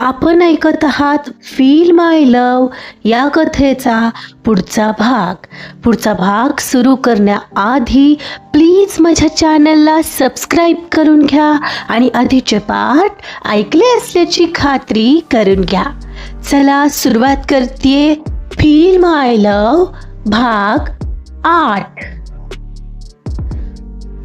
आपण ऐकत आहात फील माय लव या कथेचा पुढचा भाग. पुढचा भाग सुरू करण्याआधी प्लीज माझ्या चॅनलला सबस्क्राईब करून घ्या आणि आधीचे पाठ ऐकले असल्याची खात्री करून घ्या. चला सुरुवात करते फील माय लव भाग आठ.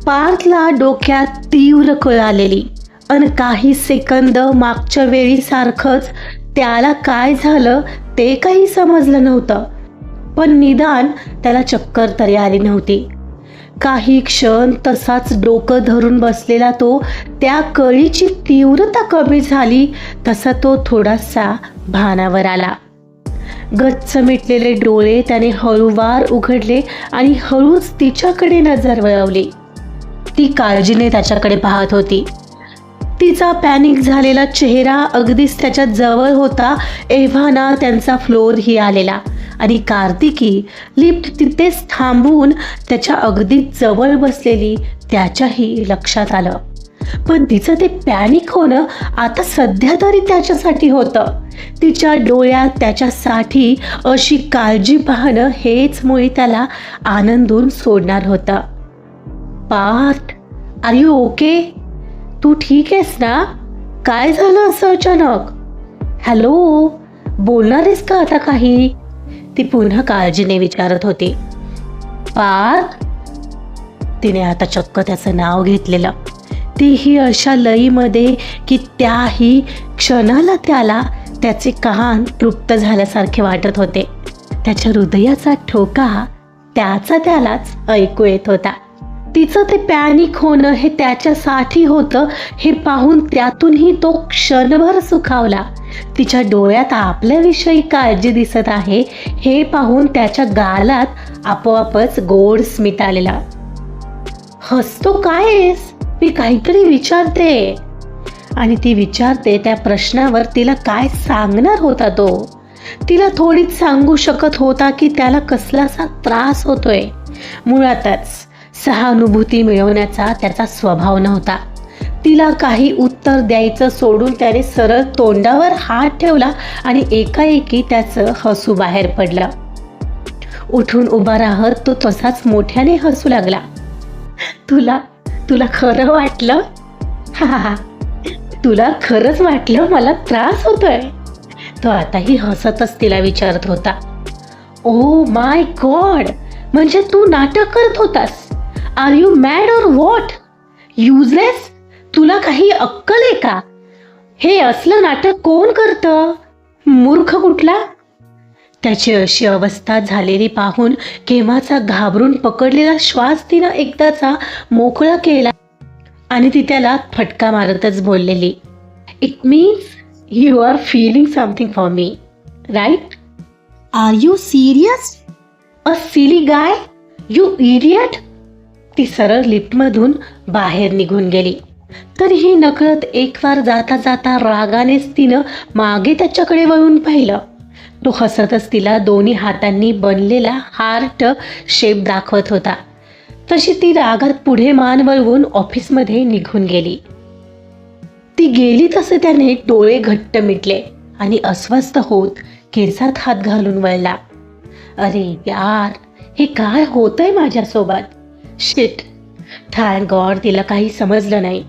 पार्थला डोक्यात तीव्र कळ आलेली अन काही सेकंद मागच्या वेळीसारखंच त्याला काय झालं ते काही समजलं नव्हतं. पण निदान त्याला चक्कर तरी आली नव्हती. काही क्षण तसाच डोकं धरून बसलेला तो त्या कळीची तीव्रता कमी झाली तसा तो थोडासा भानावर आला. गच्च मिटलेले डोळे त्याने हळूवार उघडले आणि हळूच तिच्याकडे नजर वळवली. ती काळजीने त्याच्याकडे पाहत होती. तिचा पॅनिक झालेला चेहरा अगदीच त्याच्याजवळ होता एव्हाना त्यांचा फ्लोरही आलेला. आणि कार्तिकी लिफ्ट तिथेच थांबून त्याच्या अगदी जवळ बसलेली त्याच्याही लक्षात आलं. पण तिचं ते पॅनिक होणं आता सध्या तरी त्याच्यासाठी होतं. तिच्या डोळ्यात त्याच्यासाठी अशी काळजी पाहणं हेच मुळे त्याला आनंदून सोडणार होतं. पार्ट आर यू ओके तू ठीक आहेस ना? काय झालं असं अचानक? हॅलो बोलणार आहेस का आता काही? ती पुन्हा काळजीने विचारत होती. पार्थ तिने आता चक्क त्याचं नाव घेतलेलं. तीही अशा लईमध्ये की त्याही क्षणाला त्याला त्याचे कान तृप्त झाल्यासारखे वाटत होते. त्याच्या हृदयाचा ठोका त्याचा त्यालाच ऐकू येत होता. तिचं ते पॅनिक होणं हे त्याच्यासाठी होतं हे पाहून त्यातूनही तो क्षणभर सुखावला. तिच्या डोळ्यात आपल्याविषयी काळजी दिसत आहे हे पाहून त्याच्या गालात आपोआपच गोड स्मित आलेला. हसतो काय मी काहीतरी विचारते. आणि ती विचारते त्या प्रश्नावर तिला काय सांगणार होता तो. तिला थोडीच सांगू शकत होता की त्याला कसलासा त्रास होतोय. मुळातच सहानुभूती मिळवण्याचा त्याचा स्वभाव नव्हता. तिला काही उत्तर द्यायचं सोडून त्याने सरळ तोंडावर हात ठेवला आणि एकाएकी त्याचं हसू बाहेर पडलं. उठून उभा राहत तो तसाच मोठ्याने हसू लागला. तुला तुला खरं वाटलं? हा हा हा. तुला खरंच वाटलं? मला त्रास होतोय. तो आताही हसतच तिला विचारत होता. ओ माय गॉड म्हणजे तू नाटक करत होतास. आर यू मॅड और व्हॉट युजलेस तुला काही अक्कल आहे का? हे असलं नाटक कोण करतं? मूर्ख कुठला? त्याची अशी अवस्था झालेली पाहून केव्हाचा घाबरून पकडलेला श्वास तिनं एकदाचा मोकळा केला आणि ती त्याला फटका मारतच बोललेली. It means you are feeling something for me right are you serious a silly guy you idiot ती सरळ लिफ्टमधून बाहेर निघून गेली. तरीही नकळत एक वार जाता जाता रागानेच तिनं मागे त्याच्याकडे वळून पाहिलं. तो हसतच तिला दोन्ही हातांनी बनलेला हार्ट शेप दाखवत होता. तशी ती रागात पुढे मान वळवून ऑफिसमध्ये निघून गेली. ती गेली तसे त्याने डोळे घट्ट मिटले आणि अस्वस्थ होत केसात हात घालून वळला. अरे यार हे काय होतंय माझ्यासोबत? शिट थँक गॉड तिला काही समजलं नाही.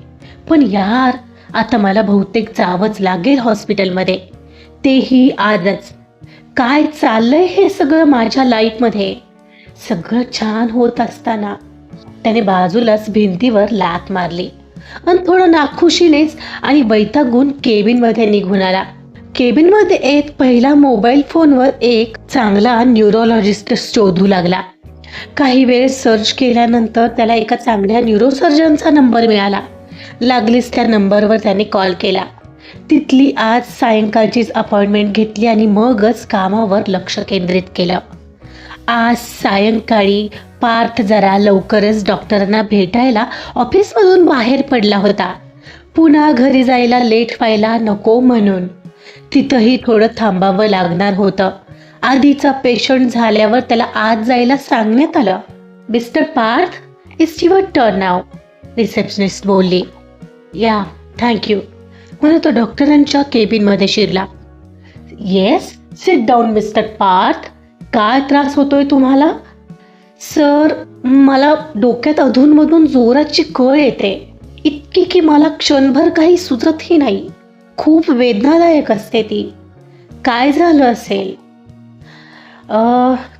पण यार आता मला बहुतेक जावंच लागेल हॉस्पिटलमध्ये. तेही आजच. काय चाललंय हे सगळं माझ्या लाईफमध्ये? सगळं छान होत असताना त्याने बाजूलाच भिंतीवर लात मारली. आणि थोडं नाखुशीनेच आणि वैतागून केबिनमध्ये निघून आला. केबिनमध्ये येत पहिला मोबाईल फोनवर एक चांगला न्यूरोलॉजिस्ट शोधू लागला. काही वेळ सर्च केल्यानंतर त्याला एका चांगल्या न्यूरोसर्जनचा नंबर मिळाला. लागलीच त्या नंबरवर त्याने कॉल केला. तिथली आज सायंकाळचीच अपॉइंटमेंट घेतली आणि मगच कामावर लक्ष केंद्रित केलं. आज सायंकाळी पार्थ जरा लवकरच डॉक्टरांना भेटायला ऑफिसमधून बाहेर पडला होता. पुन्हा घरी जायला लेट व्हायला नको म्हणून. तिथंही थोडं थांबावं लागणार होतं. आधीचा पेशंट झाल्यावर त्याला आत जायला सांगण्यात आलं. Mister Parth is your turn now receptionist बोलली. या थँक्यू म्हणून तो डॉक्टरांच्या केबिनमध्ये शिरला. Yes sit down mister Parth. काय त्रास होतोय तुम्हाला? सर मला डोक्यात अधूनमधून जोराची कळ येते. इतकी की मला क्षणभर काही सुचतही नाही. खूप वेदनादायक असते ती. काय झालं असेल?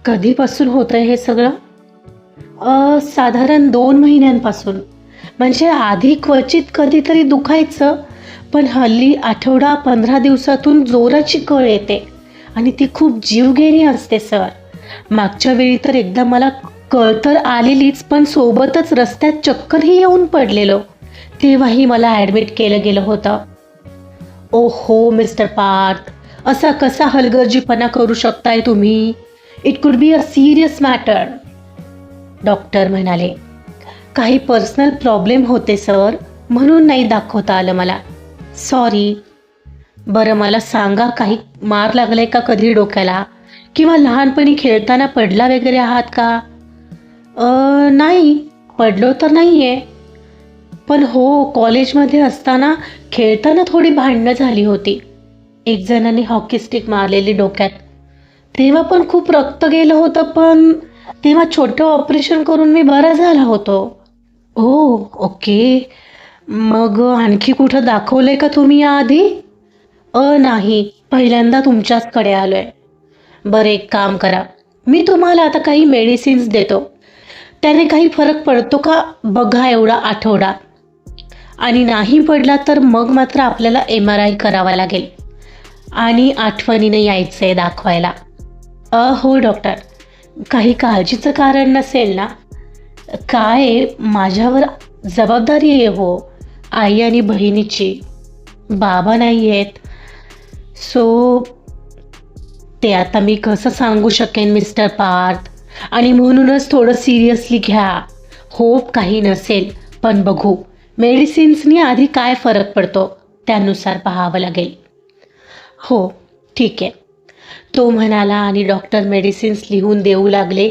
कधीपासून होतंय हे सगळं? साधारण दोन महिन्यांपासून. म्हणजे आधी क्वचित कधीतरी दुखायचं पण हल्ली आठवडा पंधरा दिवसातून जोराची कळ येते. आणि ती खूप जीवघेणी असते सर. मागच्या वेळी तर एकदा मला कळ तर आलेलीच पण सोबतच रस्त्यात चक्करही येऊन पडलेलो. तेव्हाही मला ॲडमिट केलं गेलं होतं. ओ हो मिस्टर पार्थ असा कसा हलगर्जीपणा करू शकताय तुम्ही? It could be a serious matter doctor म्हणाले काही पर्सनल प्रॉब्लेम होते सर म्हणून नाही दाखवता आलं मला. सॉरी बरं मला सांगा काही मार लागलाय का कधी डोक्याला? किंवा लहानपणी खेळताना पडला वगैरे आहात का? नाही. पडलो तर नाही आहे पण हो कॉलेजमध्ये असताना खेळताना थोडी भांडणं झाली होती. एक जणाने हॉकी स्टिक मारलेली डोक्यात. तेव्हा पण खूप रक्त गेलं होतं पण तेव्हा छोटं ऑपरेशन करून मी बरा झाला होतो. Oh okay. मग आणखी कुठं दाखवलं आहे का तुम्ही याआधी? अ नाही. पहिल्यांदा तुमच्याचकडे आलो आहे बरं एक काम करा. मी तुम्हाला आता काही मेडिसिन्स देतो. त्याने काही फरक पडतो का? बघा एवढा आठवडा. आणि नाही पडला तर मग मात्र आपल्याला एम आर आय करावा लागेल. आणि आठवणीने यायचं आहे दाखवायला. अ हो डॉक्टर. काही काळजीचं कारण नसेल ना? काय माझ्यावर जबाबदारी आहे हो आई आणि बहिणीची. बाबा नाही आहेत. सो ते आता मी कसं सांगू शकेन मिस्टर पार्थ? आणि म्हणूनच थोडं सिरियसली घ्या. होप काही नसेल पण बघू. मेडिसिन्सनी आधी काय फरक पडतो त्यानुसार पाहावं लागेल. हो ठीक आहे. तो म्हणाला आणि डॉक्टर मेडिसिन्स लिहून देऊ लागले.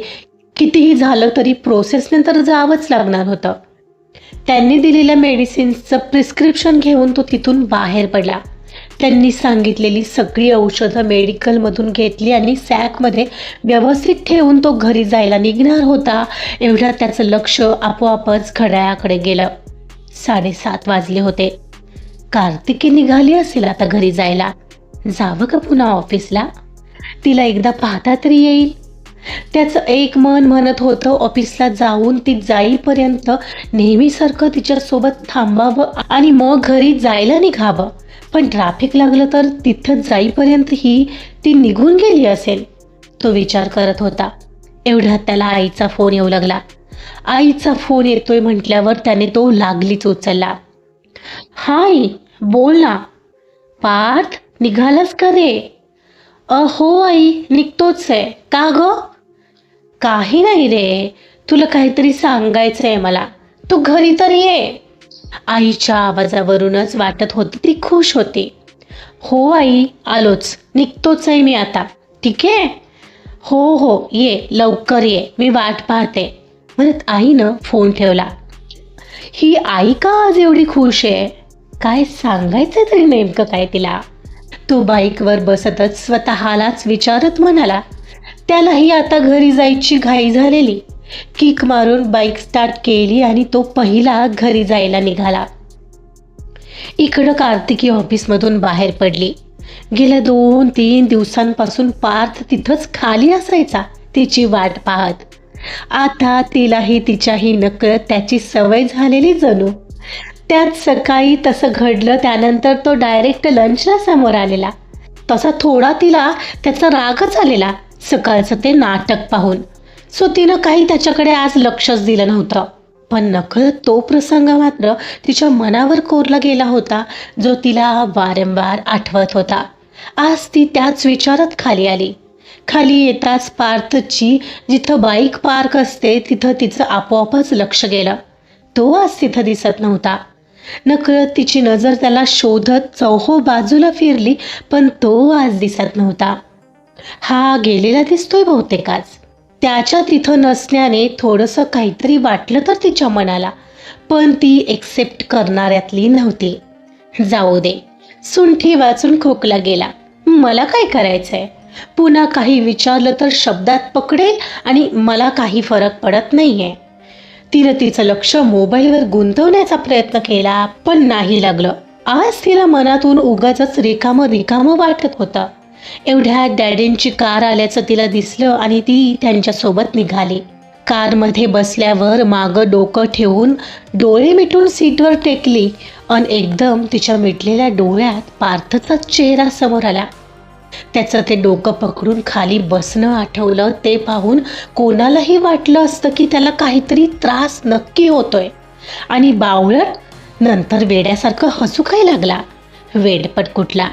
कितीही झालं तरी प्रोसेसनंतर जावंच लागणार होतं. त्यांनी दिलेल्या मेडिसिन्सचं प्रिस्क्रिप्शन घेऊन तो तिथून बाहेर पडला. त्यांनी सांगितलेली सगळी औषधं मेडिकलमधून घेतली आणि सॅकमध्ये व्यवस्थित ठेवून तो घरी जायला निघणार होता. एवढ्या त्याचं लक्ष आपोआपच घड्याळाकडे गेलं. साडेसात वाजले होते. कार्तिकी निघाली असेल आता घरी जायला. जावं का पुन्हा ऑफिसला? तिला एकदा पाहता तरी येईल. त्याचं एक मन म्हणत होतं ऑफिसला जाऊन ती जाईपर्यंत नेहमीसारखं तिच्यासोबत थांबावं आणि मग घरी जायला निघावं. पण ट्रॅफिक लागलं तर तिथं जाईपर्यंत ही ती निघून गेली असेल तो विचार करत होता. एवढ्यात त्याला आईचा फोन येऊ लागला. आईचा फोन येतोय म्हटल्यावर त्याने तो लागलीच उचलला. हाय बोल ना. पार्थ निघालास का रे? अहो हो आई निघतोच आहे. का ग? काही नाही रे. तुला काहीतरी सांगायचं आहे मला. तू घरी तर ये. आईच्या आवाजावरूनच वाटत होती ती खुश होती. हो आई आलोच. निघतोच आहे मी आता. ठीक आहे? हो हो ये. लवकर ये. मी वाट पाहते. म्हणत आईनं फोन ठेवला. ही आई का आज एवढी खुश आहे? काय सांगायचं तरी नेमकं काय तिला? तो बाईकवर बसतच स्वतःलाच विचारत म्हणाला. त्यालाही आता घरी जायची घाई झालेली. किक मारून बाईक स्टार्ट केली आणि तो पहिला घरी जायला निघाला. इकडं कार्तिकी ऑफिसमधून बाहेर पडली. गेल्या दोन तीन दिवसांपासून पार्थ तिथंच खाली असायचा तिची वाट पाहत. आता तिलाही तिच्याही नकळत त्याची सवय झालेली जणू. त्यात सकाळी तसं घडलं त्यानंतर तो डायरेक्ट लंचला समोर आलेला. तसा थोडा तिला त्याचा रागच आलेला सकाळचं ते नाटक पाहून. सो तिनं काही त्याच्याकडे आज लक्षच दिलं नव्हतं. पण नकळत तो प्रसंग मात्र तिच्या मनावर कोरला गेला होता जो तिला वारंवार आठवत होता. आज ती त्याच विचारात खाली आली. खाली येताच पार्थची जिथं बाईक पार्क असते तिथं तिचं आपोआपच लक्ष गेलं. तो आज तिथं दिसत नव्हता. नकळत तिची नजर त्याला शोधत चौहो बाजूला फिरली पण तो आज दिसत नव्हता. हा गेलेला दिसतोय बहुतेकाच. त्याच्या तिथं नसण्याने थोडंसं काहीतरी वाटलं तर तिच्या मनाला पण ती एक्सेप्ट करणाऱ्यातली नव्हती. जाऊ दे सुंठी वाचून खोकला गेला. मला काय करायचंय? पुन्हा काही विचारलं तर शब्दात पकडेल आणि मला काही फरक पडत नाहीये. तिनं तिचं लक्ष मोबाईलवर गुंतवण्याचा प्रयत्न केला पण नाही लागलं. आज तिला मनातून उगाच रिकामं रिकामं वाटत होतं. एवढ्या डॅडींची कार आल्याचं तिला दिसलं आणि ती त्यांच्यासोबत निघाली. कारमध्ये बसल्यावर मागं डोकं ठेवून डोळे मिटून सीटवर टेकली आणि एकदम तिच्या मिटलेल्या डोळ्यात पार्थचा चेहरा समोर आला. त्याचं ते डोकं पकडून खाली बसणं आठवलं ते पाहून कोणालाही वाटलं असतं की त्याला काहीतरी त्रास नक्की होतोय. आणि बावळट नंतर वेड्यासारखं हसू काय लागला. वेडपट कुठला?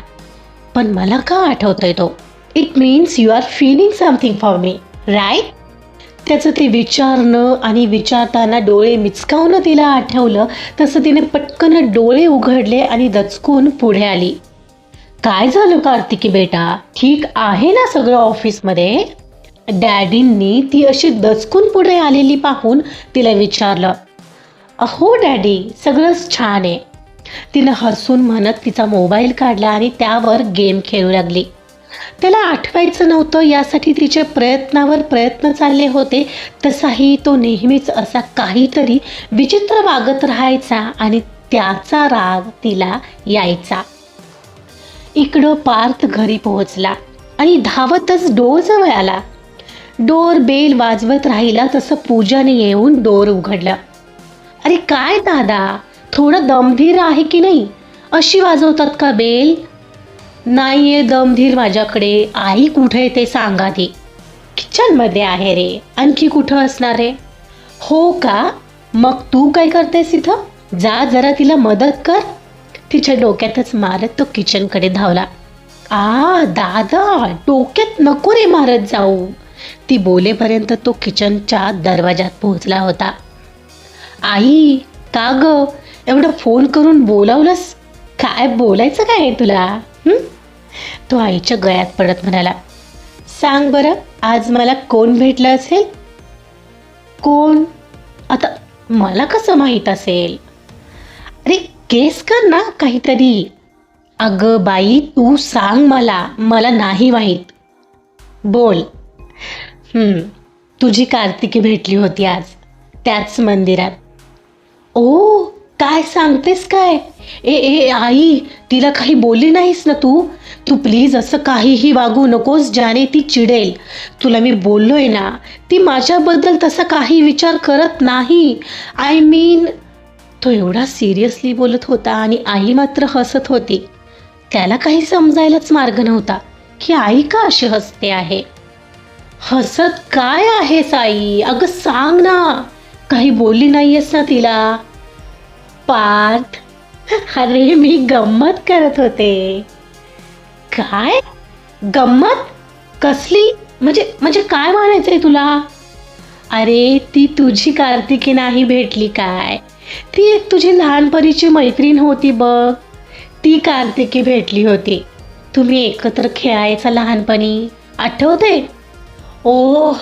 पण मला का आठवतोय तो? It means you are feeling something for me right त्याचं ते विचारणं आणि विचारताना डोळे मिचकावणं तिला आठवलं तसं तिने पटकन डोळे उघडले आणि दचकून पुढे आली. काय झालं कार्तिकी बेटा? ठीक आहे ना सगळं ऑफिसमध्ये? डॅडींनी ती अशी दचकून पुढे आलेली पाहून तिला विचारलं अहो डॅडी सगळंच छान आहे. तिनं हसून म्हणत तिचा मोबाईल काढला आणि त्यावर गेम खेळू लागली. त्याला आठवायचं नव्हतं यासाठी तिचे प्रयत्नावर प्रयत्न चालले होते. तसाही तो नेहमीच असा काहीतरी विचित्र वागत राहायचा आणि त्याचा राग तिला यायचा. इकडं पार्थ घरी पोहोचला आणि धावतच डोर जवळ आला. डोर बेल वाजवत राहिला तसं पूजाने येऊन डोर उघडलं. अरे काय दादा थोडं दमधीर आहे की नाही? अशी वाजवतात का बेल? नाही आहे दमधीर माझ्याकडे. आई कुठे आहे ते सांगा ती. किचनमध्ये आहे रे. आणखी कुठं असणार आहे हो का? मग तू काय करतेस इथं? जा जरा तिला मदत कर. तिच्या डोक्यातच मारत तो किचनकडे धावला. आ दादा डोक्यात नको रे मारत जाऊ. ती बोलेपर्यंत तो किचनच्या दरवाजात पोहोचला होता. आई का ग? एवढं फोन करून बोलावलंस? काय बोलायचं काय आहे तुला हं? तो आईच्या गळ्यात पडत म्हणाला. सांग बरं आज मला कोण भेटलं असेल? कोण? आता मला कसं माहीत असेल? अरे केस कर ना काहीतरी. अगं बाई तू सांग मला. मला नाही माहीत. बोल. तुझी कार्तिकी भेटली होती आज त्याच मंदिरात. ओ काय सांगतेस काय? ए ए आई तिला काही बोलली नाहीस ना तू? तू प्लीज असं काहीही वागू नकोस ज्याने ती चिडेल. तुला मी बोललोय ना ती माझ्याबद्दल तसा काही विचार करत नाही. आय मीन तो एवढा सिरियसली बोलत होता आणि आई मात्र हसत होती. त्याला काही समजायलाच मार्ग नव्हता की आई का अशी हसते आहे? हसत काय आहे साई? अगं सांग ना. काही बोलली नाहीयेस ना तिला. पार्थ अरे मी गंमत करत होते. काय? गंमत? कसली? म्हणजे म्हणजे काय म्हणायचंय तुला? अरे ती तुझी कार्तिकी नाही भेटली काय? ती एक तुझी लहानपणीची मैत्रीण होती बघ. ती कार्तिकी भेटली होती. तुम्ही एकत्र खेळायचा लहानपणी आठवते ओ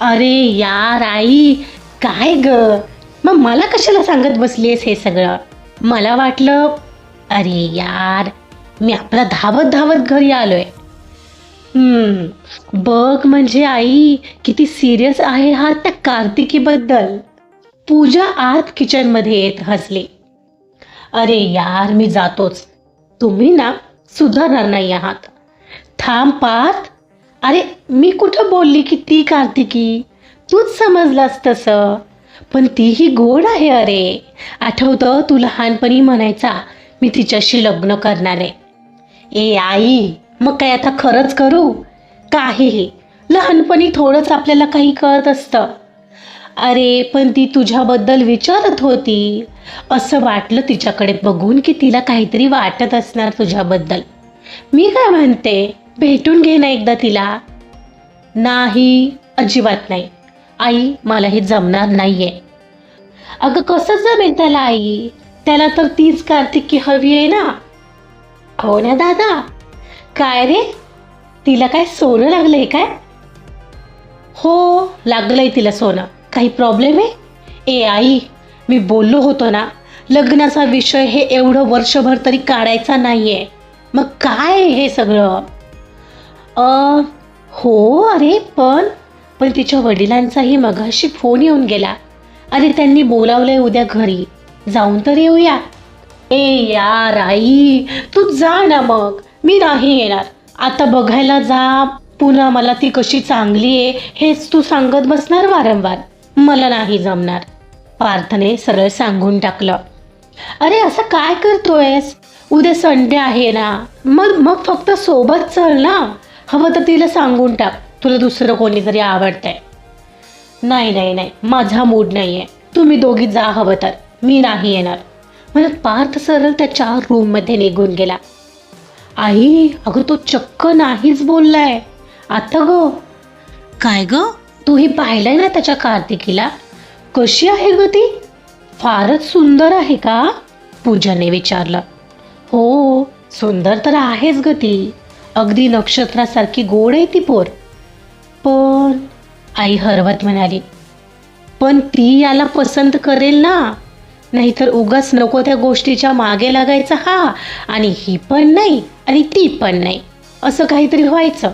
अरे यार आई काय ग? मग मला कशाला सांगत बसलीस हे सगळं? मला वाटलं अरे यार मी आपला धावत धावत घरी आलोय. हम्म, बघ म्हणजे आई किती सिरियस आहे हा त्या कार्तिकीबद्दल. पूजा आत किचनमध्ये येत हसली. अरे यार मी जातोच. तुम्ही ना सुधारणार नाही आहात. थांब पाहत. अरे मी कुठं बोलली की ती कार्तिकी? तूच समजलास तसं. पण तीही गोड आहे अरे. आठवतं तू लहानपणी म्हणायचा मी तिच्याशी लग्न करणार. आहे ए आई मग काय आता खरंच करू? काहीही. लहानपणी थोडंच आपल्याला काही कळत असतं. अरे पण ती तुझ्याबद्दल विचारत होती. असं वाटलं तिच्याकडे बघून की तिला काहीतरी वाटत असणार तुझ्याबद्दल. मी काय म्हणते? भेटून घे ना एकदा तिला. नाही अजिबात नाही. आई मला हे जमणार नाहीये. अगं कसं जमेल त्याला आई? त्याला तर तीच कार्तिकी हवी आहे ना? हो ना दादा? काय रे? तिला काय सोनं लागलंय काय? हो लागलंय तिला सोनं. काही प्रॉब्लेम आहे? ए आई मी बोललो होतो ना लग्नाचा विषय हे एवढं वर्षभर तरी काढायचा नाही आहे मग काय हे सगळं? अ हो अरे पण पण तिच्या वडिलांचाही मगाशी फोन येऊन गेला. अरे त्यांनी बोलावलंय उद्या घरी. जाऊन तर येऊया. ए यार आई तू जा ना मग. मी नाही येणार. आता बघायला जा. पुन्हा मला ती कशी चांगली आहे हेच तू सांगत बसणार वारंवार. मला नाही जमणार. पार्थने सरळ सांगून टाकलं. अरे असं काय करतोयस? उद्या संडे आहे ना. मग मग फक्त सोबत चल ना. हवं तर तिला सांगून टाक. तुला दुसरं कोणीतरी आवडतंय. नाही नाही नाही. माझा मूड नाही आहे तुम्ही दोघी जा हवं तर. मी नाही येणार. म्हणत पार्थ सरळ त्याच्या रूममध्ये निघून गेला. आई अगं तो चक्क नाहीच बोललाय. आता ग. काय ग? तूही पाहिलंय ना त्याच्या कार्तिकीला? कशी आहे ग ती? फारच सुंदर आहे का? पूजाने विचारलं. हो सुंदर तर आहेच ग ती. अगदी नक्षत्रासारखी गोड आहे ती पोर. पण आई हरवत म्हणाली पण ती याला पसंत करेल ना? नाहीतर उगाच नको त्या गोष्टीच्या मागे लागायचं हा. आणि ही पण नाही आणि ती पण नाही. असं काहीतरी व्हायचं.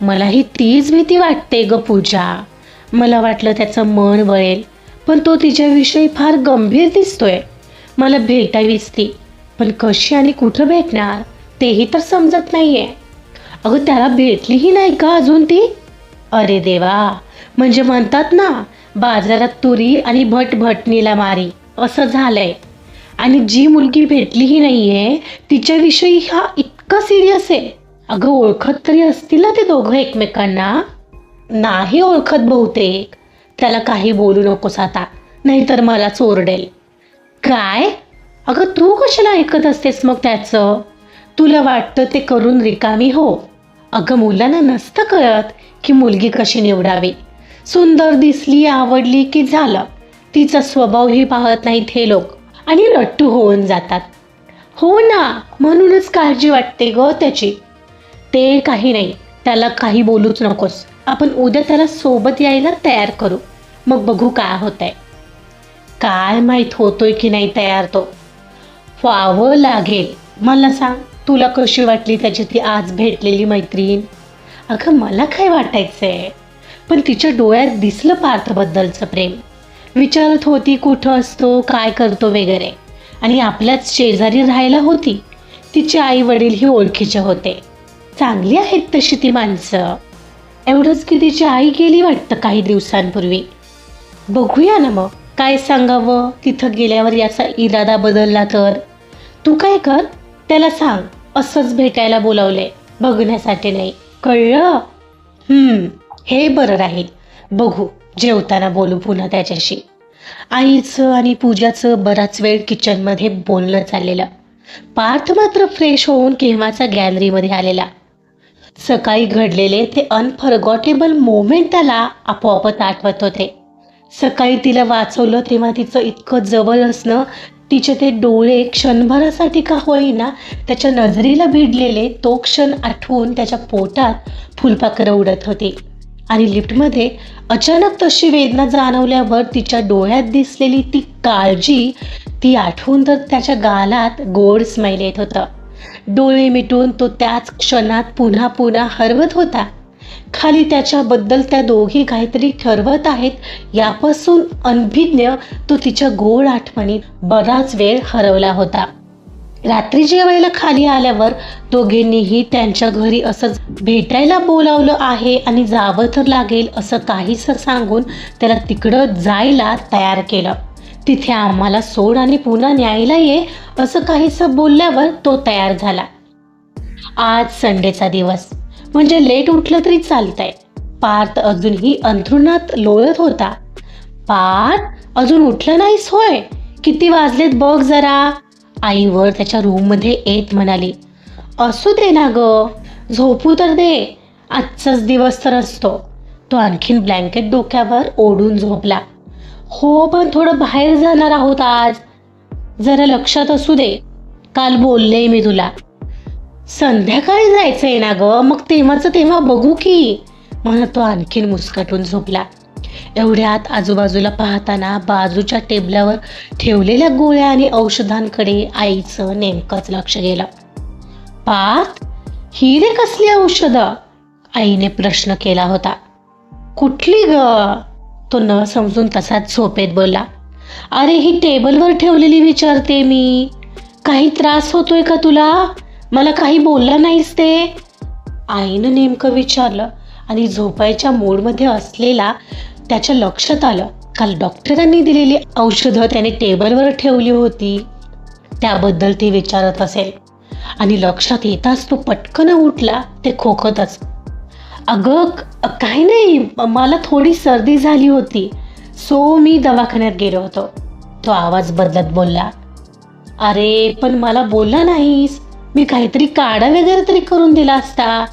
मलाही तीच भीती वाटते ग पूजा. मला वाटलं त्याचं मन वळेल पण तो तिच्याविषयी फार गंभीर दिसतोय. मला भेटावीच ती पण कशी आणि कुठं भेटणार तेही तर समजत नाहीये. अगं त्याला भेटलीही नाही का अजून ती? अरे देवा म्हणजे म्हणतात ना बाजारात तुरी आणि भट भटणीला मारी असं झालंय. आणि जी मुलगी भेटलीही नाहीये तिच्याविषयी हा इतका सिरियस आहे. अगं ओळखत तरी असतील ना ते दोघं एकमेकांना? नाही ओळखत बहुतेक. त्याला काही बोलू नकोस आता नाहीतर मला चोरडेल. काय? अगं तू कशाला ऐकत असतेस मग त्याचं? तुला वाटतं ते करून रिकामी हो? अगं मुलांना नसतं कळत की मुलगी कशी निवडावी. सुंदर दिसली आवडली की झालं. तिचा स्वभावही पाहत नाहीत हे लोक. आणि रट्टू होऊन जातात. हो ना म्हणूनच काळजी वाटते ग त्याची. ते काही नाही. त्याला काही बोलूच नकोस. आपण उद्या त्याला सोबत यायला तयार करू. मग बघू काय होतंय. काय माहीत होतोय की नाही तयार तो. व्हावं लागेल. मला सांग तुला कशी वाटली त्याची ती आज भेटलेली मैत्रीण? अगं मला काय वाटायचं आहे पण तिच्या डोळ्यात दिसलं पार्थबद्दलचं प्रेम. विचारत होती कुठं असतो काय करतो वगैरे. आणि आपल्याच शेजारी राहायला होती. तिचे आई वडीलही ओळखीचे होते. चांगली आहेत तशी ती माणसं. एवढंच की तिची आई गेली वाटतं काही दिवसांपूर्वी. बघूया ना मग काय सांगावं? तिथं गेल्यावर याचा इरादा बदलला तर? तू काय कर त्याला सांग असंच भेटायला बोलावलंय बघण्यासाठी नाही. कळलं? हम्म हे बरं राहील. बघू जेवताना बोलू पुन्हा त्याच्याशी. आईचं आणि पूजाचं बराच वेळ किचनमध्ये बोलणं चाललेलं. पार्थ मात्र फ्रेश होऊन केव्हाचा गॅलरीमध्ये आलेला. सकाळी घडलेले ते अनफरगॉटेबल मोमेंट त्याला आपोआपत आठवत होते. सकाळी तिला वाचवलं तेव्हा तिचं इतकं जवळ असणं तिचे ते डोळे क्षणभरासाठी का होईना त्याच्या नजरेला भिडलेले तो क्षण आठवून त्याच्या पोटात फुलपाखरं उडत होती. आणि लिफ्टमध्ये अचानक तशी वेदना जाणवल्यावर तिच्या डोळ्यात दिसलेली ती काळजी ती आठवून तर त्याच्या गालात गोड स्माईल येत होतं. डोळे मिटून तो त्याच क्षणात पुन्हा पुन्हा हरवत होता. खाली त्याच्याबद्दल त्या दोघी काहीतरी ठरवत आहेत यापासून अनभिज्ञ तो तिच्या गोड आठवणीत बराच वेळ हरवला होता. रात्री जेवायला खाली आल्यावर दोघींनीही त्यांच्या घरी असंच भेटायला बोलावलं आहे आणि जावं तर लागेल असं काहीसं सांगून त्याला तिकडं जायला तयार केलं. तिथे आम्हाला सोड आणि पुन्हा न्यायला ये असं काहीसं बोलल्यावर तो तयार झाला. आज संडेचा दिवस. म्हणजे लेट उठलं तरी चालतंय. पार्थ अजूनही अंथरुणात लोळत होता. पार्थ अजून उठलं नाहीस होय? किती वाजलेत बघ जरा. आईवर त्याच्या रूममध्ये येत म्हणाली. असू दे ना ग. झोपू तर दे. आजचाच दिवस तर असतो. तो आणखीन ब्लँकेट डोक्यावर ओढून झोपला. हो पण थोडं बाहेर जाणार आहोत आज. जरा लक्षात असू दे. काल बोलले मी तुला. संध्याकाळी जायचंय ना ग? मग तेव्हाचं तेव्हा बघू की. म्हणत तो आणखीन मुस्कटून झोपला. एवढ्यात आजूबाजूला पाहताना बाजूच्या टेबलावर ठेवलेल्या गोळ्या आणि औषधांकडे आईचं नेमकंच लक्ष गेलं. पात ही रे कसली औषधं? आईने प्रश्न केला होता. कुठली ग? तो न समजून तसाच झोपेत बोलला अरे ही टेबलवर ठेवलेली विचारते मी. काही त्रास होतोय का तुला? मला काही बोललं नाहीस ते. आईनं नेमकं विचारलं आणि झोपायच्या मूडमध्ये असलेला त्याच्या लक्षात आलं काल डॉक्टरांनी दिलेली औषधं त्याने टेबलवर ठेवली होती. त्याबद्दल ती विचारत असेल आणि लक्षात येताच तो पटकन उठला ते खोकतच. अगं काय काही नाही. मला थोडी सर्दी झाली होती. सो मी दवाखान्यात गेलो होतो. तो आवाज बदलत बोलला. अरे पण मला बोलला नाहीस. मी काहीतरी काढा वगैरे तरी करून दिला असता.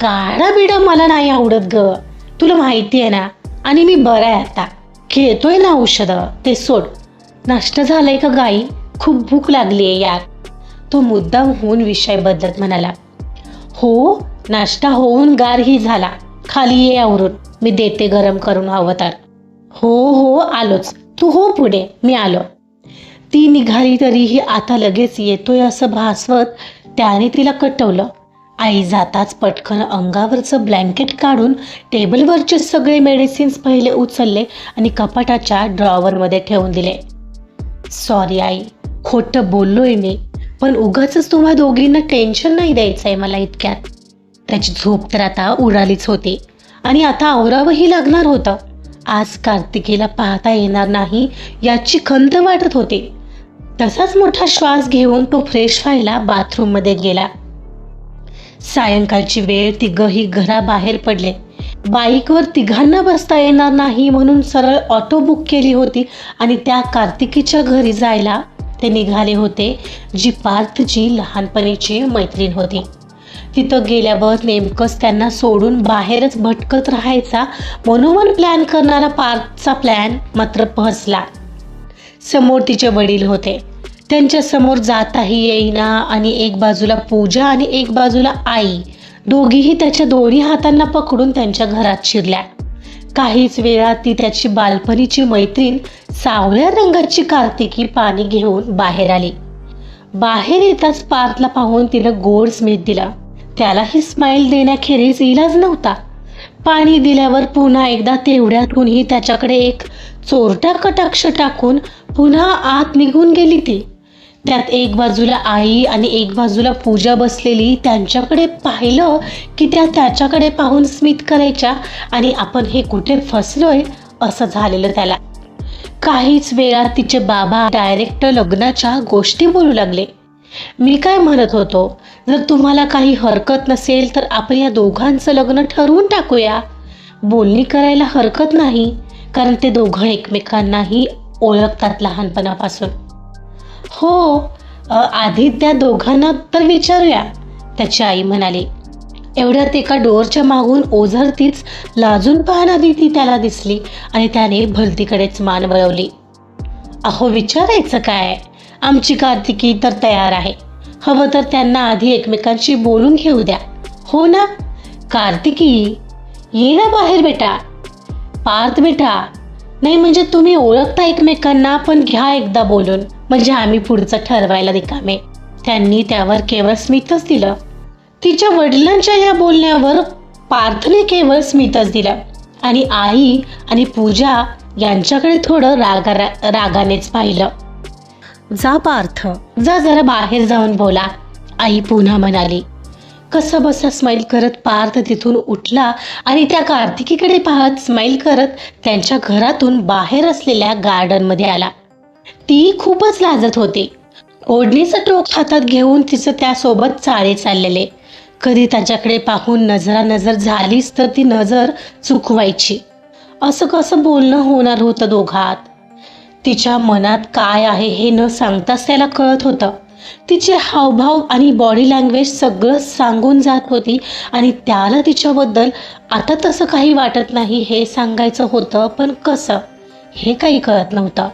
काढा बिडा मला नाही आवडत ग. तुला माहिती आहे ना आणि मी बरा आहे आता. घेतोय ना औषधं. ते सोड. नष्ट झालंय का गाई? खूप भूक लागली आहे यार तो मुद्दाम होऊन विषय बदलत म्हणाला. हो नाश्ता होऊन गारही झाला. खाली ये आवरून. मी देते गरम करून हवं तर हो हो आलोच. तू हो पुढे. मी आलो. ती निघाली तरीही आता लगेच येतोय असं भासवत त्याने तिला कटवलं. आई जाताच पटकन अंगावरचं ब्लँकेट काढून टेबलवरचे सगळे मेडिसिन्स पहिले उचलले आणि कपाटाच्या ड्रॉवरमध्ये ठेवून दिले. सॉरी आई. खोटं बोललोय मी. पण उगाच तुम्हा दोघींना टेन्शन नाही द्यायचं आहे मला इतक्यात. त्याची झोप तर आता उडालीच होती. आणि आता आवरावंही लागणार होतं. आज कार्तिकेला पाहता येणार नाही याची खंत वाटत होती. तसाच मोठा श्वास घेऊन तो फ्रेश व्हायला बाथरूममध्ये गेला. सायंकाळची वेळ तिघही घराबाहेर पडले. बाईकवर तिघांना बसता येणार नाही म्हणून सरळ ऑटो बुक केली होती आणि त्या कार्तिकीच्या घरी जायला ते निघाले होते जी पार्थची लहानपणीची मैत्रीण होती. तिथं गेल्यावर नेमकंच त्यांना सोडून बाहेरच भटकत राहायचा मनोमन प्लॅन करणारा पार्थचा प्लॅन मात्र फसला. समोर तिचे वडील होते. त्यांच्यासमोर जाताही येईना आणि एक बाजूला पूजा आणि एक बाजूला आई. दोघीही त्याच्या दोन्ही हातांना पकडून त्यांच्या घरात शिरल्या. काहीच वेळात ती त्याची बालपणीची मैत्रीण सावळ्या रंगाची कार्तिकी पाणी घेऊन बाहेर आली. बाहेर येताच पार्थला पाहून तिनं गोड स्मित दिला. त्यालाही स्माईल देण्याखेरीज इलाज नव्हता. पाणी दिल्यावर पुन्हा एकदा तेवढ्यातूनही त्याच्याकडे एक चोरटा कटाक्ष टाकून पुन्हा आत निघून गेली ती. त्यात एक बाजूला आई आणि एक बाजूला पूजा बसलेली. त्यांच्याकडे पाहिलं की त्या त्याच्याकडे पाहून स्मित करायच्या आणि आपण हे कुठे फसलोय असं झालेलं त्याला. काहीच वेळात तिचे बाबा डायरेक्ट लग्नाच्या गोष्टी बोलू लागले. मी काय म्हणत होतो? जर तुम्हाला काही हरकत नसेल तर आपण या दोघांचं लग्न ठरवून टाकूया. बोलणी करायला हरकत नाही कारण ते दोघं एकमेकांनाही ओळखतात लहानपणापासून. हो आधी त्या दोघांना तर विचारूया त्याची आई म्हणाली. एवढ्यात एका डोअरच्या मागून ओझर तीच लाजून पाहणारी ती त्याला दिसली आणि त्याने भलतीकडेच मान वळवली. अहो विचारायचं काय? आमची कार्तिकी तर तयार आहे. हवं तर त्यांना आधी एकमेकांशी बोलून घेऊ द्या. हो ना? कार्तिकी ये ना बाहेर बेटा. पार्थ बेटा नाही म्हणजे तुम्ही ओळखता एकमेकांना पण घ्या एकदा बोलून. म्हणजे आम्ही पुढचं ठरवायला रिकामे. त्यांनी त्यावर केवळ स्मितच दिलं. तिच्या वडिलांच्या या बोलण्यावर पार्थने केवळ स्मितच दिलं. आणि आई आणि पूजा यांच्याकडे थोडं रागा रा- रागानेच पाहिलं. जा पार्थ. जा जरा बाहेर जाऊन बोला आई पुन्हा म्हणाली. कसा बसा स्माईल करत पार्थ तिथून उठला आणि त्या कार्तिकीकडे पाहत स्माईल करत त्यांच्या घरातून बाहेर असलेल्या गार्डनमध्ये आला. ती खूपच लाजत होती. ओढणीचं टोक हातात घेऊन तिचं त्यासोबत चाळे चाललेले. कधी त्याच्याकडे पाहून नजरा नजर झालीच तर ती नजर चुकवायची. असं कसं बोलणं होणार होतं दोघात? तिच्या मनात काय आहे हे न सांगताच त्याला कळत होतं. तिचे हावभाव आणि बॉडी लँग्वेज सगळं सांगून जात होती आणि त्याला तिच्याबद्दल आता तसं काही वाटत नाही हे सांगायचं होतं पण कसं? हे काही कळत नव्हतं.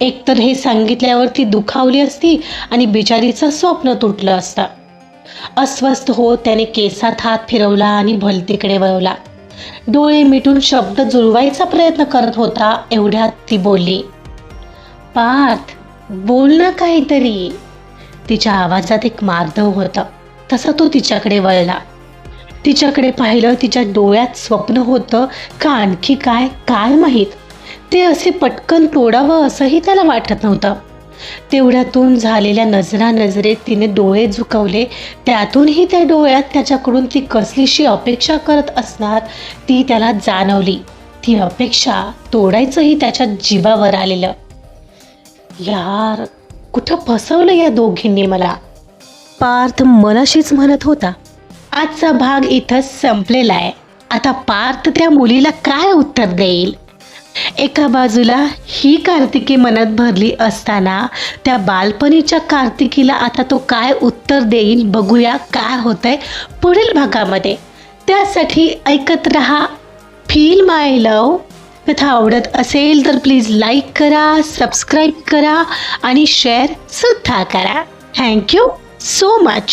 एकतर हे सांगितल्यावर ती दुखावली असती आणि बिचारीचं स्वप्न तुटलं असतं. अस्वस्थ होत त्याने केसात हात फिरवला आणि भलतीकडे वळवला. डोळे मिटून शब्द जुळवायचा प्रयत्न करत होता एवढ्यात ती बोलली पार्थ बोल ना काहीतरी. तिच्या आवाजात एक मार्दव होता. तसा तो तिच्याकडे वळला. तिच्याकडे पाहिलं तिच्या डोळ्यात स्वप्न होतं का आणखी काय काय माहीत? ते असे पटकन तोडावं असंही त्याला वाटत नव्हतं. तेवढ्यातून झालेल्या नजरा नजरेत तिने डोळे झुकवले. त्यातूनही त्या डोळ्यात त्याच्याकडून ती कसलीशी अपेक्षा करत असणार ती त्याला जाणवली. ती अपेक्षा तोडायचंही त्याच्या जीवावर आलेलं. यार कुठं फसवलं या दोघींनी मला? पार्थ मनाशीच म्हणत होता. आजचा भाग इथं संपलेला आहे. आता पार्थ त्या मुलीला काय उत्तर देईल? एका बाजूला ही कार्तिकी मनात भरली असताना त्या बालपणीच्या कार्तिकीला आता तो काय उत्तर देईल बघूया काय होतंय पुढील भागामध्ये. त्यासाठी ऐकत रहा फील माय लव. कथा आवडत असेल तर प्लीज लाईक करा सबस्क्राईब करा आणि शेअर सुद्धा करा. Thank you so much.